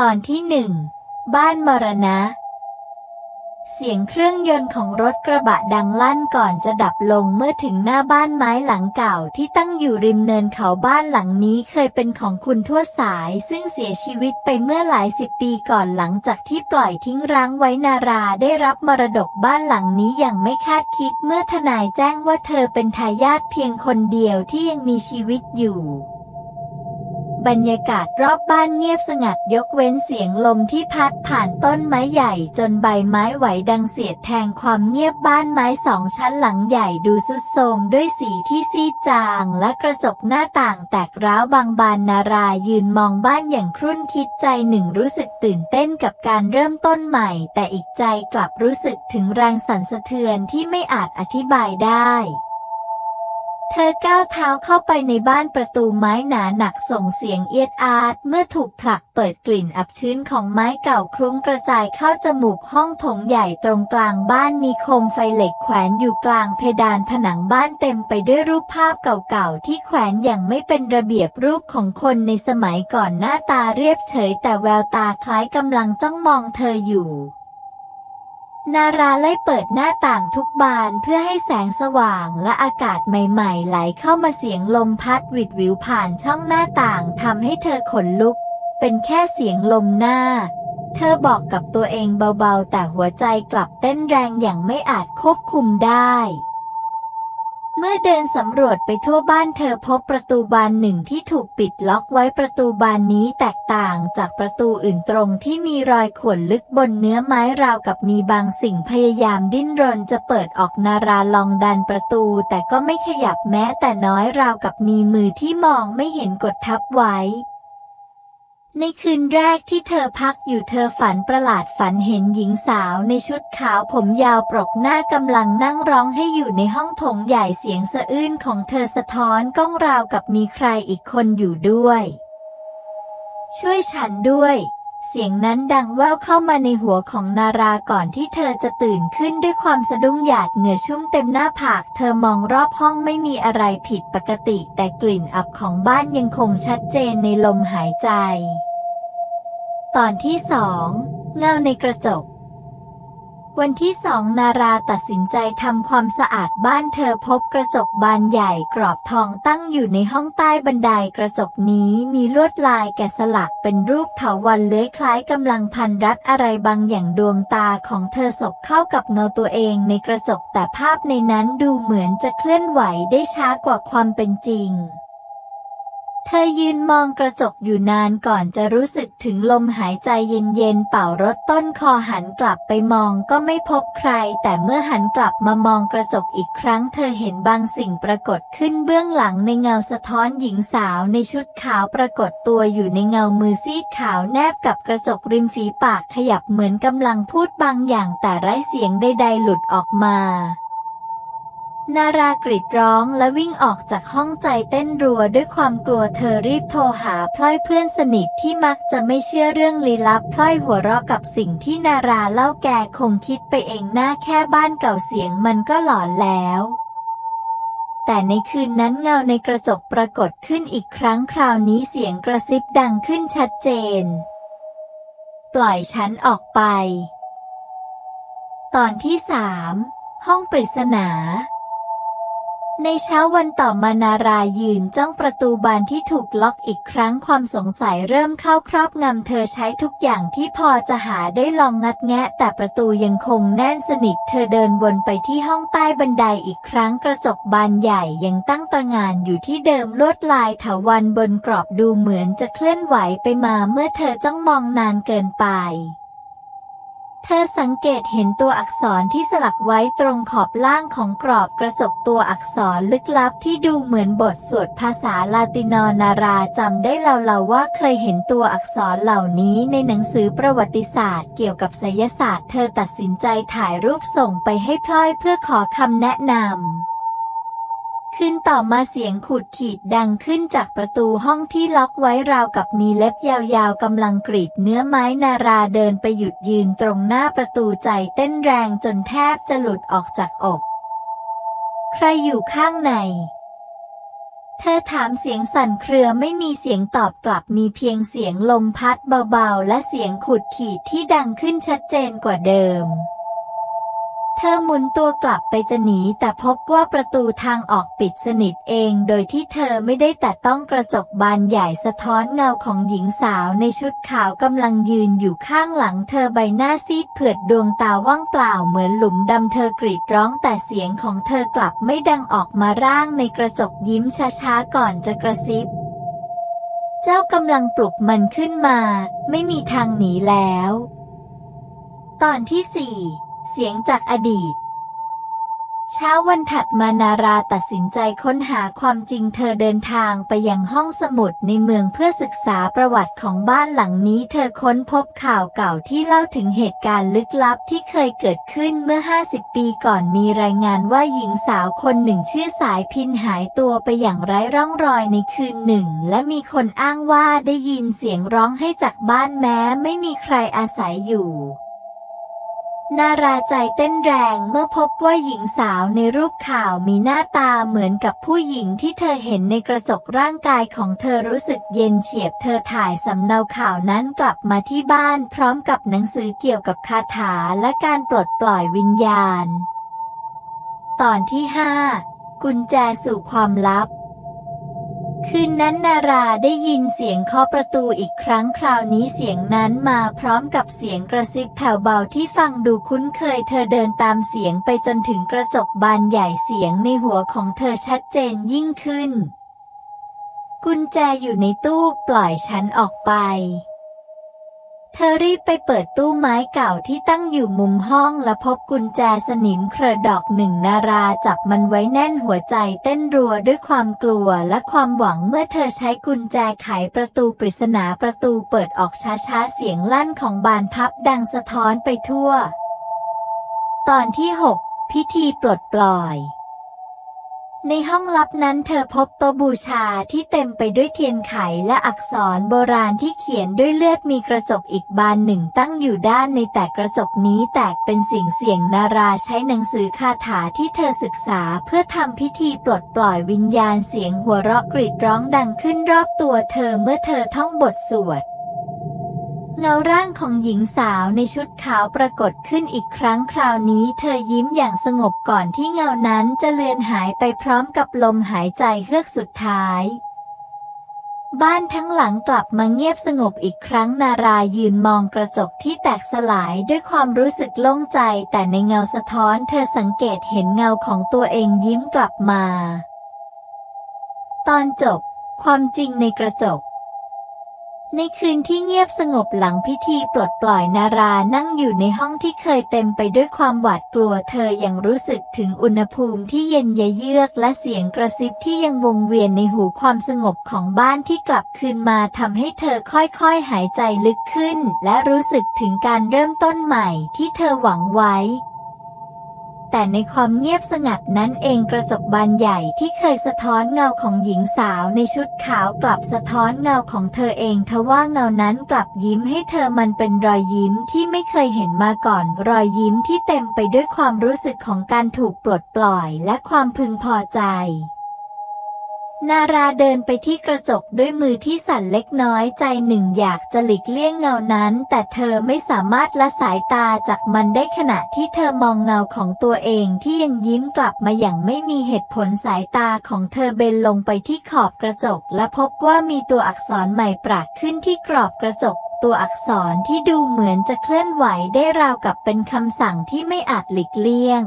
ตอนที่หนึ่งบ้านมรณะ เสียงเครื่องยนต์ของรถกระบะดังลั่นก่อนจะดับลงเมื่อถึงหน้าบ้านไม้หลังเก่าที่ตั้งอยู่ริมเนินเขาบ้านหลังนี้เคยเป็นของคุณทั่วสาย ซึ่งเสียชีวิตไปเมื่อหลายสิบปีก่อนหลังจากที่ปล่อยทิ้งร้างไว้นาราได้รับมรดกบ้านหลังนี้อย่างไม่คาดคิดเมื่อทนายแจ้งว่าเธอเป็นทายาทเพียงคนเดียวที่ยังมีชีวิตอยู่ บรรยากาศรอบบ้านเงียบสงัดยกเว้นเสียงลมที่พัดผ่านต้นไม้ใหญ่จนใบไม้ไหวดังเสียดแทงความเงียบบ้านไม้สองชั้นหลังใหญ่ดูสุดโทรมด้วยสีที่ซีดจางและกระจกหน้าต่างแตกร้าวบางบานนารายืนมองบ้านอย่างครุ่นคิดใจหนึ่งรู้สึกตื่นเต้นกับการเริ่มต้นใหม่ แต่อีกใจกลับรู้สึกถึงแรงสั่นสะเทือนที่ไม่อาจอธิบายได้ เธอก้าวเท้าเข้าไปในบ้านประตูไม้หนาหนักส่งเสียงเอียดอาดเมื่อถูกผลักเปิดกลิ่นอับชื้นของไม้เก่าคลุ้งกระจายเข้าจมูกห้องถงใหญ่ตรงกลางบ้านมีโคมไฟเหล็กแขวนอยู่กลางเพดานผนังบ้านเต็มไปด้วยรูปภาพเก่าๆที่แขวนอย่างไม่เป็นระเบียบรูปของคนในสมัยก่อนหน้าตาเรียบเฉยแต่แววตาคล้ายกำลังจ้องมองเธออยู่ นาราไล่เปิดหน้าต่างทุกบานเพื่อให้แสงสว่างและอากาศใหม่ ๆ ไหลเข้ามาเสียงลมพัดหวิดวิวผ่านช่องหน้าต่างทำให้เธอขนลุก เป็นแค่เสียงลมหน้า เธอบอกกับตัวเองเบาๆ แต่หัวใจกลับเต้นแรงอย่างไม่อาจควบคุมได้ เมื่อเดินสำรวจไปทั่วบ้านเธอพบประตูบานหนึ่งที่ถูกปิดล็อกไว้ประตูบานนี้แตกต่างจากประตูอื่นตรงที่มีรอยข่วนลึกบนเนื้อไม้ราวกับมีบางสิ่งพยายามดิ้นรนจะเปิดออกนาราลองดันประตูแต่ก็ไม่ขยับแม้แต่น้อยราวกับมีมือที่มองไม่เห็นกดทับไว้ ในคืนแรกที่เธอพักอยู่เธอฝันประหลาดฝันเห็นหญิงสาวในชุดขาวผมยาวปรกหน้ากำลังนั่งร้องให้อยู่ในห้องโถงใหญ่เสียงสะอื้นของเธอสะท้อนก้องราวกับมีใครอีกคนอยู่ด้วย ช่วยฉันด้วย เสียงนั้นดังแว่วเข้ามาในหัวของนาราก่อนที่เธอจะตื่นขึ้นด้วยความสะดุ้งหยาดเหงื่อชุ่มเต็มหน้าผาก เธอมองรอบห้องไม่มีอะไรผิดปกติ แต่กลิ่นอับของบ้านยังคงชัดเจนในลมหายใจ ตอนที่สองเงาในกระจก วันที่สองนาราตัดสินใจทำความสะอาดบ้านเธอพบกระจกบานใหญ่กรอบทองตั้งอยู่ในห้องใต้บันไดกระจกนี้มีลวดลายแกะสลักเป็นรูปเถาวัลย์เลื้อยคล้ายกำลังพันรัดอะไรบางอย่างดวงตาของเธอสบเข้ากับเงาตัวเองในกระจกแต่ภาพในนั้นดูเหมือนจะเคลื่อนไหวได้ช้ากว่าความเป็นจริง ธอยืนมองกระจกอยู่นานก่อนจะรู้สึกถึงลมหายใจเย็นๆเป่ารถต้นคอหันกลับไปมองก็ไม่พบใคร แต่เมื่อหันกลับมามองกระจกอีกครั้ง เธอเห็นบางสิ่งปรากฏขึ้นเบื้องหลังในเงาสะท้อนหญิงสาวในชุดขาวปรากฏตัวอยู่ในเงามือซีดขาวแนบกับกระจกริมฝีปากขยับเหมือนกำลังพูดบางอย่างแต่ไร้เสียงใดๆหลุดออกมา นารากรีดร้องและวิ่งออกจากห้องใจเต้นรัวด้วยความกลัวเธอรีบโทรหาพลอยเพื่อนสนิทที่มักจะไม่เชื่อเรื่องลี้ลับพลอยหัวเราะกับสิ่งที่นาราเล่าแกคงคิดไปเองหน้าแค่บ้านเก่าเสียงมันก็หลอนแล้ว แต่ในคืนนั้นเงาในกระจกปรากฏขึ้นอีกครั้งคราวนี้เสียงกระซิบดังขึ้นชัดเจน ปล่อยฉันออกไป ตอนที่สามห้องปริศนา ในเช้าวันต่อมานารายืนจ้องประตูบานที่ถูกล็อกอีกครั้งความสงสัยเริ่มเข้าครอบงำเธอใช้ทุกอย่างที่พอจะหาได้ลองงัดแงะ แต่ประตูยังคงแน่นสนิท เธอเดินวนไปที่ห้องใต้บันไดอีกครั้งกระจกบานใหญ่ยังตั้งตระหงานอยู่ที่เดิมลวดลายถาวันบนกรอบดูเหมือนจะเคลื่อนไหวไปมาเมื่อเธอจ้องมองนานเกินไป เธอสังเกตเห็นตัวอักษรที่สลักไว้ตรงขอบล่างของกรอบกระจกตัวอักษรลึกลับที่ดูเหมือนบทสวดภาษาลาตินอนาราจำได้เล่าๆว่าเคยเห็นตัวอักษรเหล่านี้ในหนังสือประวัติศาสตร์เกี่ยวกับไสยศาสตร์ เธอตัดสินใจถ่ายรูปส่งไปให้พลอยเพื่อขอคำแนะนำ ขึ้นต่อมาเสียงขูดขีดดังขึ้นจากประตูห้องที่ล็อกไว้ราวกับมีเล็บยาวๆกำลังกรีดเนื้อไม้นาราเดินไปหยุดยืนตรงหน้าประตูใจเต้นแรงจนแทบจะหลุดออกจากอก ใครอยู่ข้างใน เธอถามเสียงสั่นเครือไม่มีเสียงตอบกลับมีเพียงเสียงลมพัดเบาๆ และเสียงขุดขีดที่ดังขึ้นชัดเจนกว่าเดิม ธอหมุนตัวกลับไปจะหนีแต่พบว่าประตูทางออกปิดสนิทเอง โดยที่เธอไม่ได้แตะต้องกระจกบานใหญ่สะท้อนเงาของหญิงสาวในชุดขาวกำลังยืนอยู่ข้างหลังเธอใบหน้าซีดเผือดดวงตาว่างเปล่าเหมือนหลุมดำเธอกรีดร้องแต่เสียงของเธอกลับไม่ดังออกมาร่างในกระจกยิ้มช้าๆก่อนจะกระซิบ เจ้ากำลังปลุกมันขึ้นมา ไม่มีทางหนีแล้ว ตอนที่สี่ เสียงจากอดีต เช้าวันถัดมานาราตัดสินใจค้นหาความจริงเธอเดินทางไปยังห้องสมุดในเมืองเพื่อศึกษาประวัติของบ้านหลังนี้ เธอค้นพบข่าวเก่าที่เล่าถึงเหตุการณ์ลึกลับที่เคยเกิดขึ้นเมื่อ 50 ปีก่อนมีรายงานว่าหญิงสาวคนหนึ่งชื่อสายพินหายตัวไปอย่างไร้ร่องรอยในคืนหนึ่ง และมีคนอ้างว่าได้ยินเสียงร้องให้จากบ้านแม้ไม่มีใครอาศัยอยู่ นาราใจเต้นแรงเมื่อพบว่าหญิงสาวในรูปข่าวมีหน้าตาเหมือนกับผู้หญิงที่เธอเห็นในกระจกร่างกายของเธอรู้สึกเย็นเฉียบเธอถ่ายสำเนาข่าวนั้นกลับมาที่บ้านพร้อมกับหนังสือเกี่ยวกับคาถาและการปลดปล่อยวิญญาณ ตอนที่ห้ากุญแจสู่ความลับ คืนนั้นนาราได้ยินเสียงเคาะประตูอีกครั้งคราวนี้เสียงนั้นมาพร้อมกับเสียงกระซิบแผ่วเบาที่ฟังดูคุ้นเคย เธอเดินตามเสียงไปจนถึงกระจกบานใหญ่เสียงในหัวของเธอชัดเจนยิ่งขึ้น กุญแจอยู่ในตู้ปล่อยฉันออกไป เธอรีบไปเปิดตู้ไม้เก่าที่ตั้งอยู่มุมห้องและพบกุญแจสนิมเครดอกหนึ่งนาราจับมันไว้แน่นหัวใจเต้นรัวด้วยความกลัวและความหวังเมื่อเธอใช้กุญแจไขประตูปริศนาประตูเปิดออกช้าๆเสียงลั่นของบานพับดังสะท้อนไปทั่ว ตอนที่ 6 พิธีปลดปล่อย ในห้องลับนั้นเธอพบโต๊ะบูชาที่เต็มไปด้วยเทียนไขและอักษรโบราณที่เขียนด้วยเลือดมีกระจกอีกบานหนึ่งตั้งอยู่ด้านในแต่กระจกนี้แตกเป็นสิ่งเสียงนาราใช้หนังสือคาถาที่เธอศึกษาเพื่อทำพิธีปลดปล่อยวิญญาณเสียงหัวเราะกรีดร้องดังขึ้นรอบตัวเธอเมื่อเธอท่องบทสวด เงาร่างของหญิงสาวในชุดขาวปรากฏขึ้นอีกครั้งคราวนี้เธอยิ้มอย่างสงบก่อนที่เงานั้นจะเลือนหายไปพร้อมกับลมหายใจเฮือกสุดท้าย บ้านทั้งหลังกลับมาเงียบสงบอีกครั้งนารายืนมองกระจกที่แตกสลายด้วยความรู้สึกโล่งใจ แต่ในเงาสะท้อนเธอสังเกตเห็นเงาของตัวเองยิ้มกลับมา ตอนจบ ความจริงในกระจก ในคืนที่เงียบสงบหลังพิธีปลดปล่อยนารานั่งอยู่ในห้องที่เคยเต็มไปด้วยความหวาดกลัวเธอยังรู้สึกถึงอุณหภูมิที่เย็นยะเยือกและเสียงกระซิบที่ยังวงเวียนในหูความสงบของบ้านที่กลับคืนมาทำให้เธอค่อยๆหายใจลึกขึ้น และรู้สึกถึงการเริ่มต้นใหม่ที่เธอหวังไว้ แต่ในความเงียบสงัดนั้นเองกระจกบานใหญ่ที่เคยสะท้อนเงาของหญิงสาวในชุดขาวกลับสะท้อนเงาของเธอเองทว่าเงานั้นกลับยิ้มให้เธอมันเป็นรอยยิ้มที่ไม่เคยเห็นมาก่อน รอยยิ้มที่เต็มไปด้วยความรู้สึกของการถูกปลดปล่อยและความพึงพอใจ นาราเดินไปที่กระจกด้วยมือที่สั่นเล็กน้อยใจหนึ่งอยากจะหลีกเลี่ยงเงานั้น แต่เธอไม่สามารถละสายตาจากมันได้ขณะที่เธอมองเงาของตัวเองที่ยังยิ้มกลับมาอย่างไม่มีเหตุผลสายตาของเธอเบนลงไปที่ขอบกระจก และพบว่ามีตัวอักษรใหม่ปรากขึ้นที่กรอบกระจกตัวอักษรที่ดูเหมือนจะเคลื่อนไหวได้ราวกับเป็นคำสั่งที่ไม่อาจหลีกเลี่ยง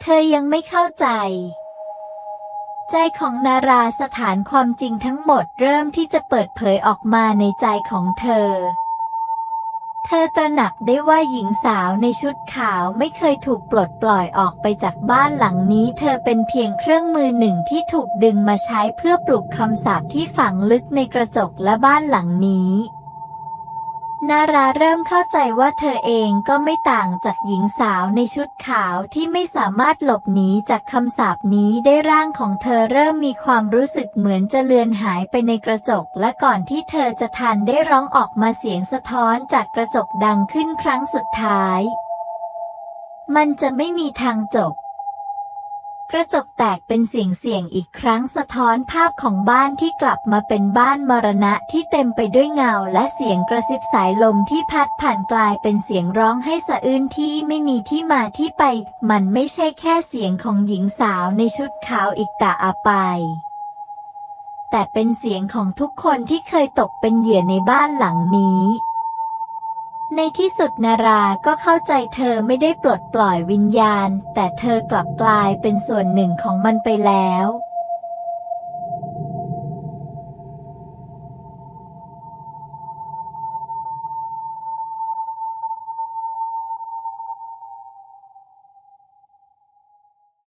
เธอยังไม่เข้าใจ ใจของนาราสถานความจริงทั้งหมดเริ่มที่จะเปิดเผยออกมาในใจของเธอ เธอตระหนักได้ว่าหญิงสาวในชุดขาวไม่เคยถูกปลดปล่อยออกไปจากบ้านหลังนี้ เธอเป็นเพียงเครื่องมือหนึ่งที่ถูกดึงมาใช้เพื่อปลุกคำสาปที่ฝังลึกในกระจกและบ้านหลังนี้ นาราเริ่มเข้าใจว่าเธอเองก็ไม่ต่างจากหญิงสาวในชุดขาวที่ไม่สามารถหลบหนีจากคำสาปนี้ได้ร่างของเธอเริ่มมีความรู้สึกเหมือนจะเลือนหายไปในกระจก และก่อนที่เธอจะทันได้ร้องออกมาเสียงสะท้อนจากกระจกดังขึ้นครั้งสุดท้าย มันจะไม่มีทางจบ กระจกแตกเป็นเสียงเสียงอีกครั้งสะท้อนภาพของบ้านที่กลับมาเป็นบ้านมรณะที่เต็มไปด้วยเงาและเสียงกระซิบสายลมที่พัดผ่านกลายเป็นเสียงร้องให้สะอื้นที่ไม่มีที่มาที่ไป มันไม่ใช่แค่เสียงของหญิงสาวในชุดขาวอีกตาอาไปแต่เป็นเสียงของทุกคนที่เคยตกเป็นเหยื่อในบ้านหลังนี้ ในที่สุดนาราก็เข้าใจเธอไม่ได้ปลดปล่อยวิญญาณ แต่เธอกลับกลายเป็นส่วนหนึ่งของมันไปแล้ว